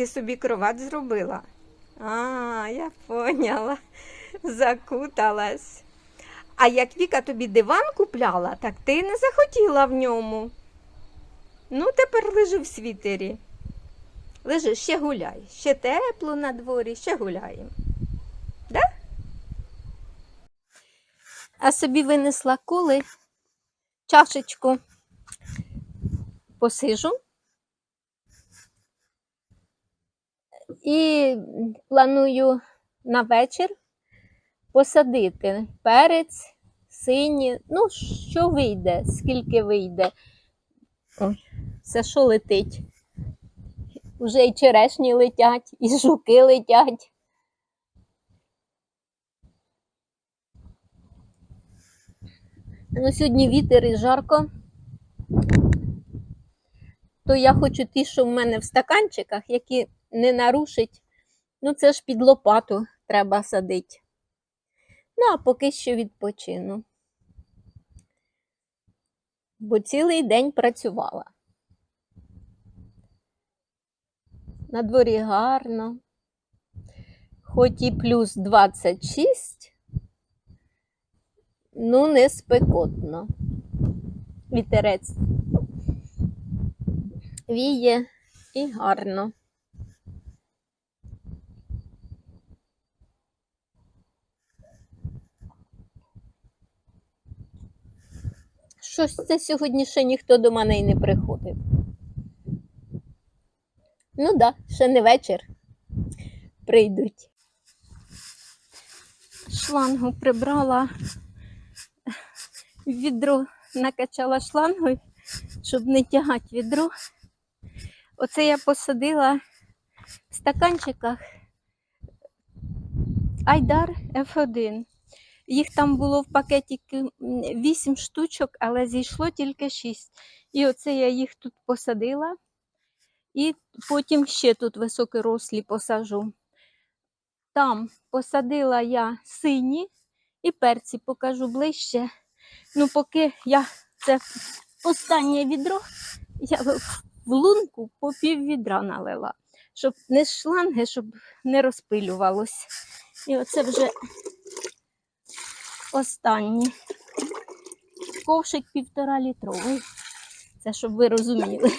ти собі кровать зробила? А, я поняла. Закуталась. А як Віка тобі диван купляла, так ти не захотіла в ньому. Ну, тепер лежи в світері. Лежи, ще гуляй. Ще тепло на дворі, ще гуляємо. Да? А собі винесла коли чашечку. Посижу. І планую на вечір посадити перець, сині, ну, що вийде, скільки вийде. Ой, це що летить? Уже і черешні летять, і жуки летять. Ну, сьогодні вітер і жарко. То я хочу ті, що в мене в стаканчиках, які не нарушить. Ну, це ж під лопату треба садити. Ну, а поки що відпочину. Бо цілий день працювала. На дворі гарно. Хоч і плюс 26, ну не спекотно. Вітерець віє і гарно. Щось це сьогодні ще ніхто до мене й не приходив. Ну да, ще не вечір. Прийдуть. Шлангу прибрала, відро накачала шлангою, щоб не тягати відро. Оце я посадила в стаканчиках Айдар F1. Їх там було в пакеті 8 штучок, але зійшло тільки 6. І оце я їх тут посадила. І потім ще тут високорослі посажу. Там посадила я сині і перці покажу ближче. Ну, поки я це останнє відро, я в лунку по пів відра налила, щоб не шланги, щоб не розпилювалось. І оце вже останнє. Ковшик півтора літровий. Це щоб ви розуміли.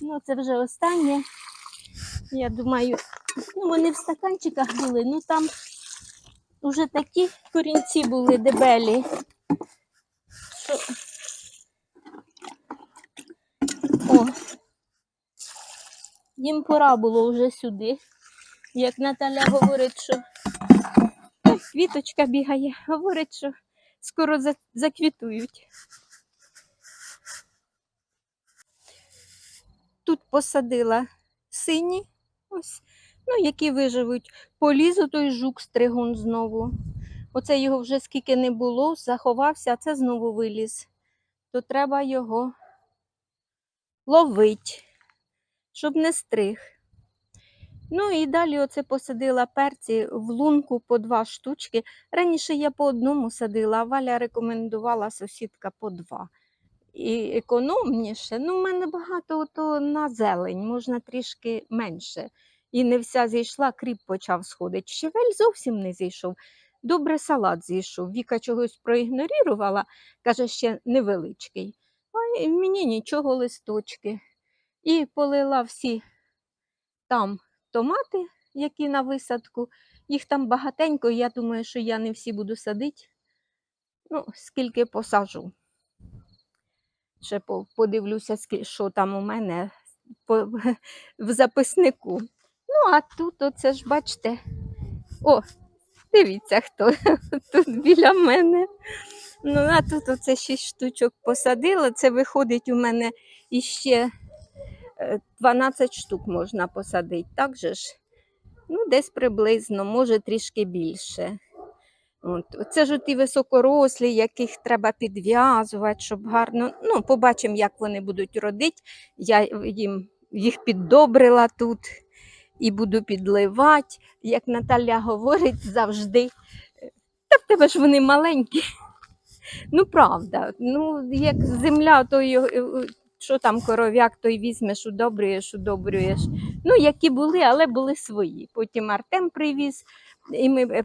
Ну, це вже останнє. Я думаю, ну вони в стаканчиках були, ну там вже такі корінці були дебелі. Що... О, їм пора було вже сюди. Як Наталя говорить, що квіточка бігає, говорить, що скоро заквітують. Тут посадила сині, ось, ну, які виживуть. Полізу той жук стригун знову. Оце його вже скільки не було, заховався, а це знову виліз. То треба його ловить, щоб не стриг. Ну і далі оце посадила перці в лунку по два штучки. Раніше я по одному садила, а Валя рекомендувала сусідка по два. І економніше. Ну, в мене багато ото на зелень, можна трішки менше. І не вся зійшла, кріп почав сходити. Щавель зовсім не зійшов. Добре салат зійшов. Віка чогось проігнорувала, каже, ще невеличкий. А мені нічого листочки. І полила всі там томати, які на висадку. Їх там багатенько, я думаю, що я не всі буду садити. Ну, скільки посажу. Ще подивлюся, що там у мене в записнику. Ну, а тут оце ж, бачите, о, дивіться, хто тут біля мене. Ну, а тут оце 6 штучок посадила. Це виходить у мене іще 12 штук можна посадити. Так же ж? Ну, десь приблизно, може трішки більше. От. Це ж ті високорослі, яких треба підв'язувати, щоб гарно. Ну, побачимо, як вони будуть родити. Я їм їх піддобрила тут і буду підливати. Як Наталя говорить завжди. Та в тебе ж вони маленькі. Ну, правда. Ну, як земля, то що там коров'як, той візьмеш, удобрюєш, удобрюєш. Ну, які були, але були свої. Потім Артем привіз, і ми е,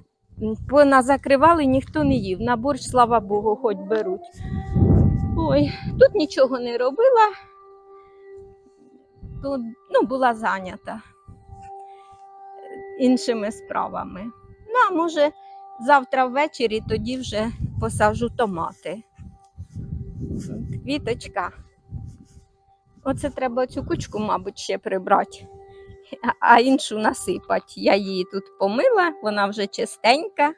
поназакривали, ніхто не їв. На борщ, слава Богу, хоч беруть. Ой, тут нічого не робила, тут ну, була зайнята іншими справами. Ну, а може, завтра ввечері тоді вже посаджу томати. Квіточка. Оце треба цю кучку, мабуть, ще прибрати, а- іншу насипати. Я її тут помила, вона вже чистенька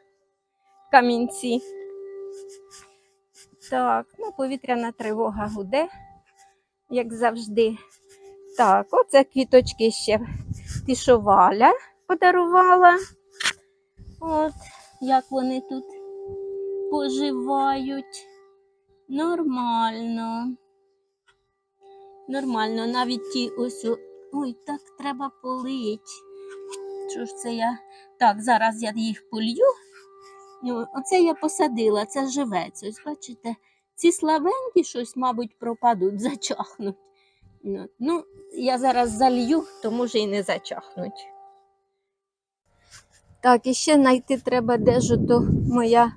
камінці. Так, ну повітряна тривога гуде, як завжди. Так, оце квіточки ще ті, що Валя подарувала. От, як вони тут поживають. Нормально. Нормально, навіть ті ось. Ой, так треба полить. Що ж це я? Так, зараз я їх полью. Оце я посадила, це живець. Ось бачите, ці слабенькі щось, мабуть, пропадуть, зачахнуть. Ну, Ну, я зараз залью, то може і не зачахнуть. Так, і ще знайти треба, де ж то моя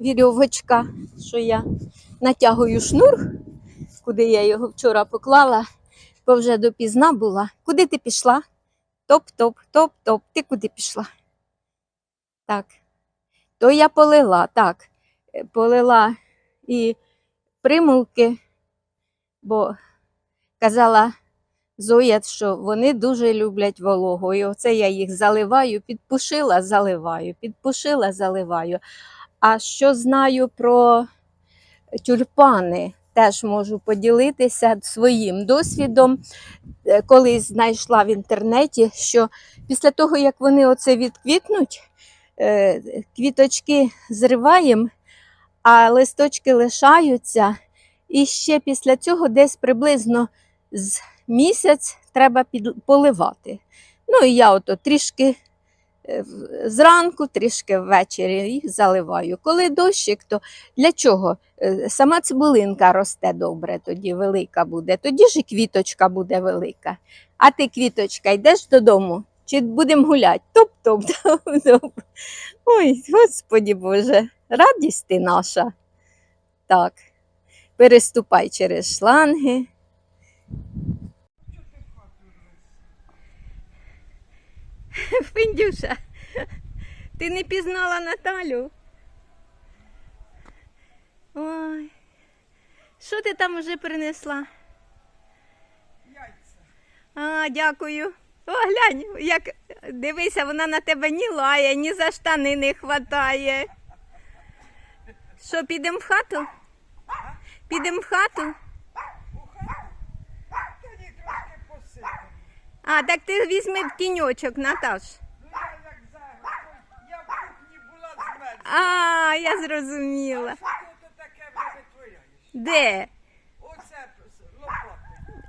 вірьовочка, що я натягую шнур, куди я його вчора поклала, бо вже допізна була. Куди ти пішла? Топ-топ, топ-топ. Ти куди пішла? Так. То я полила, так. е, Полила і примулки, бо казала Зоя, що вони дуже люблять вологу. І оце я їх заливаю, підпушила, заливаю, підпушила, заливаю. А що знаю про тюльпани, теж можу поділитися своїм досвідом. Е, Колись знайшла в інтернеті, що після того, як вони оце відквітнуть, е, квіточки зриваємо, а листочки лишаються. І ще після цього десь приблизно з місяць треба поливати. Ну і я ото трішки зранку, трішки ввечері їх заливаю. Коли дощик, то для чого? Е, Сама цибулинка росте добре, тоді велика буде, тоді ж і квіточка буде велика. А ти, квіточка, йдеш додому? Чи будемо гуляти? Топ-топ. Ой, Господі Боже, радість ти наша. Так, переступай через шланги. Финдюша, ти не пізнала Наталю? Ой. Що ти там уже принесла? А, дякую. О, глянь, як дивися, вона на тебе ні лає, ні за штани не хватає. Що, підемо в хату? Підемо в хату? Тоді трошки посидимо. А, так ти візьми в Наташ. Я як зараз, була з мене. А, я зрозуміла. Де? Оце.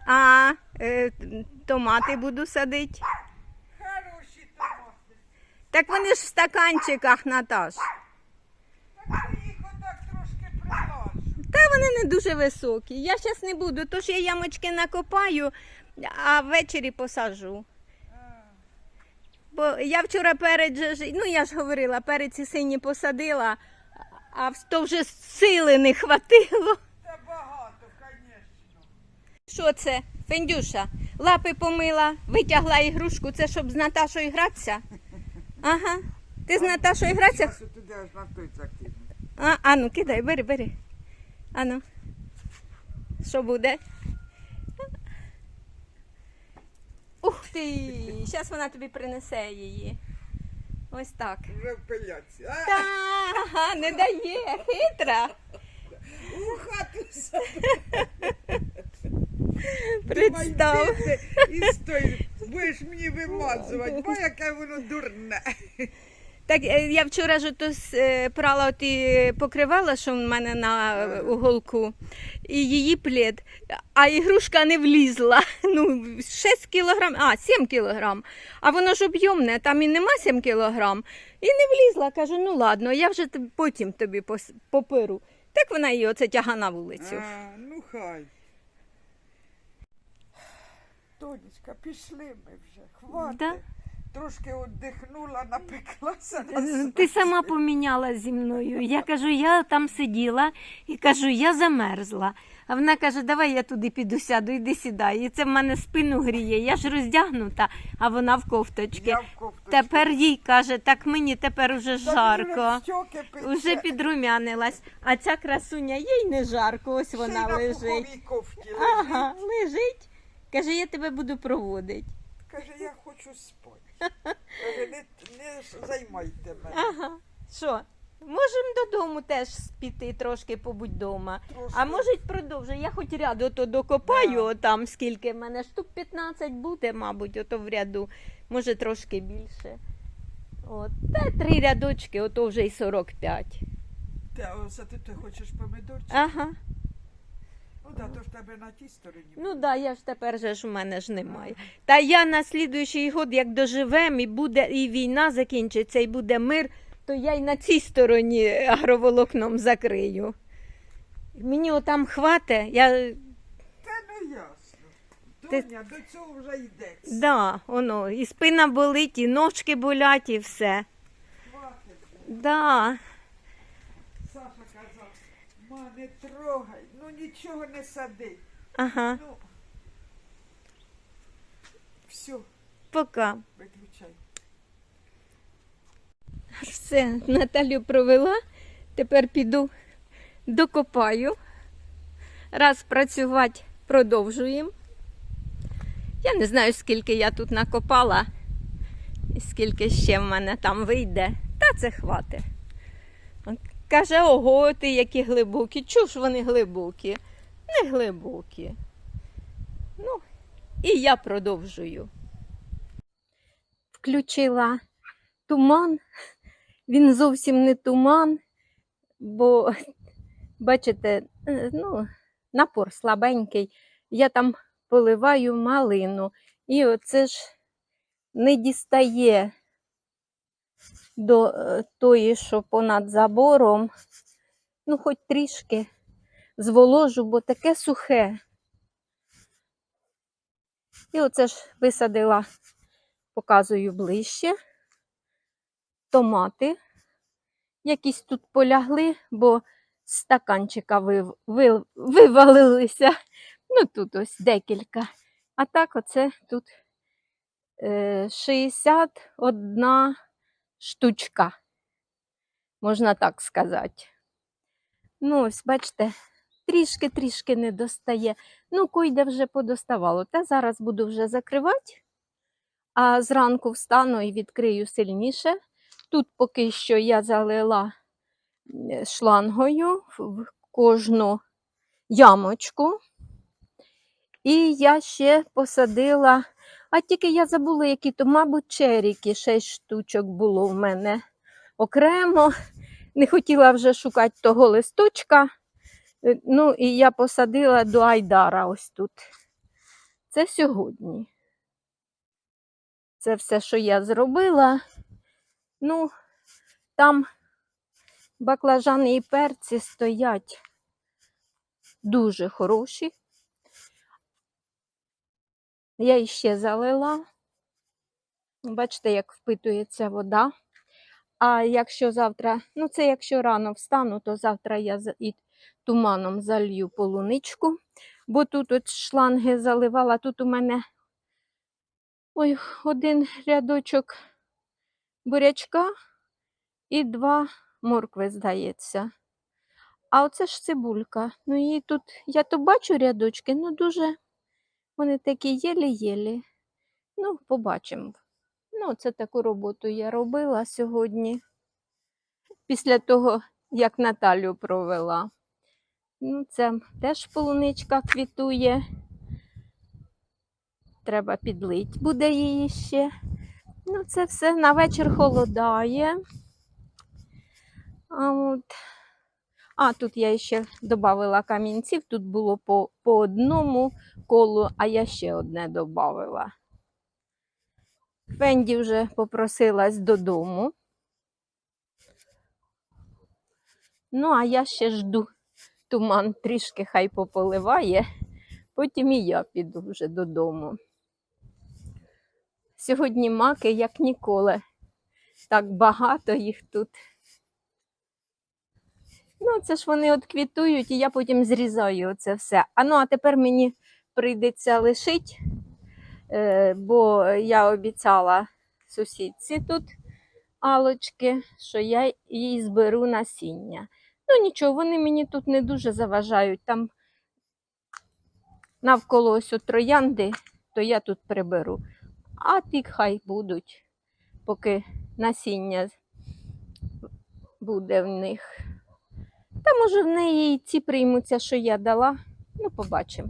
А, е, томати буду садити. Хороші томати. Так вони ж в стаканчиках, Наташ. Так ти їх отак трошки прилажу. Та вони не дуже високі. Я зараз не буду, тож я ямочки накопаю, а ввечері посажу. Бо я вчора перець, же ну я ж говорила, перець і сині посадила, а то вже сили не хватило. Та багато, звісно. Що це, Фендюша? Лапи помила, витягла ігрушку, це щоб з Наташою гратися? Ага. Ти з Наташою гратися? А, а ну, кидай, бери, бери. Ану. Що буде? Ух ти! Зараз вона тобі принесе її. Ось так. Вже в пиляці. А, Та, не дає, хитра. у хату. Представ. І стой, будеш мені вимазувати, бо яке воно дурне. Так е, я вчора ж ото с- е, прала ті покривала, що в мене на е, уголку, і її плед, а ігрушка не влізла. Ну, 6 кілограм, а 7 кілограм. А воно ж об'ємне, там і нема 7 кілограм. І не влізла. Кажу, ну ладно, я вже потім тобі пос- попиру. Так вона її оце тяга на вулицю. А, ну хай. Тонечка, пішли ми вже. Хватить. Да? Трошки віддихнула, напеклася. на Ти сама помінялась зі мною. Я кажу, я там сиділа і кажу, я замерзла. А вона каже, давай я туди піду сяду, іди сідай. І це в мене спину гріє. Я ж роздягнута, а вона в кофточці. Я в кофточці. Тепер їй каже, так мені тепер уже Та жарко. вже щоки пече. Уже підрумянилась. А ця красуня їй не жарко, ось Ще й вона на лежить. пуховій кофті лежить. Ага, лежить. Каже, я тебе буду проводити. Каже, я хочу спати. Каже, не, не займайте мене. Ага. Що? Можемо додому теж піти трошки побудь вдома. Трошки. А може продовжу. Я хоч ряду то докопаю Да. там, скільки в мене штук 15 буде, мабуть, ото в ряду, може трошки більше. От. Та три рядочки, ото вже й 45. Ти, оце ти, ти хочеш помидорчик? Ага. Ну так, то ж тебе на тій стороні. Ну так, да, я ж тепер же ж у мене ж немає. Та я на слідуючий год, як доживем, і буде і війна закінчиться, і буде мир, то я й на цій стороні агроволокном закрию. Мені отам хвате, я Та ну ясно. Ти- Доня, до цього вже йдеться. да, воно, і спина болить, і ножки болять, і все. Хватить. Да. Ма, не трогай, ну нічого не сади. Ага, Ну, все, пока. виключай. Все, Наталю провела. Тепер піду докопаю. Раз працювати продовжуємо. Я не знаю, скільки я тут накопала і скільки ще в мене там вийде. Та це хватить. Каже, ого, ти які глибокі. Чого ж вони глибокі? Не глибокі. Ну, і я продовжую. Включила туман. Він зовсім не туман, бо, бачите, е, ну, напор слабенький. Я там поливаю малину. І оце ж не дістає до е, тої, що понад забором. Ну, хоч трішки зволожу, бо таке сухе. І оце ж висадила, показую ближче томати. Якісь тут полягли, бо стаканчика вив, вив, вивалилися. Ну, тут ось декілька. А так, оце тут е, 61 штучка, можна так сказати. Ну, ось, бачите, трішки-трішки не достає. Ну, койде вже подоставало. Та зараз буду вже закривати, а зранку встану і відкрию сильніше. Тут поки що я залила е, шлангою в кожну ямочку. І я ще посадила, а тільки я забула, які то, мабуть, черіки, 6 штучок було в мене окремо. Не хотіла вже шукати того листочка. Е, Ну, і я посадила до Айдара ось тут. Це сьогодні. Це все, що я зробила. Ну, там баклажани і перці стоять дуже хороші. Я іще залила. Бачите, як впитується вода. А якщо завтра, ну це якщо рано встану, то завтра я і туманом залью полуничку, бо тут от шланги заливала. Тут у мене ой, один рядочок бурячка і два моркви, здається. А оце ж цибулька. Ну її тут, я то бачу рядочки, ну дуже вони такі єлі-єлі. Ну, побачимо. Ну, це таку роботу я робила сьогодні. Після того, як Наталю провела. Ну, це теж полуничка квітує. Треба підлить буде її ще. Ну, це все на вечір холодає. А, от. А тут я ще додавала камінців. Тут було по, по одному колу, а я ще одне додавала. Фенді вже попросилась додому. Ну, а я ще жду. Туман трішки хай пополиває, потім і я піду вже додому. Сьогодні маки, як ніколи. Так багато їх тут. Ну, це ж вони от квітують, і я потім зрізаю це все. А ну, а тепер мені прийдеться лишити, е, бо я обіцяла сусідці тут алочки, що я їй зберу насіння. Ну нічого, вони мені тут не дуже заважають. Там навколо ось троянди, то я тут приберу. А ті хай будуть, поки насіння буде в них. Та може в неї і ці приймуться, що я дала. Ну, побачимо.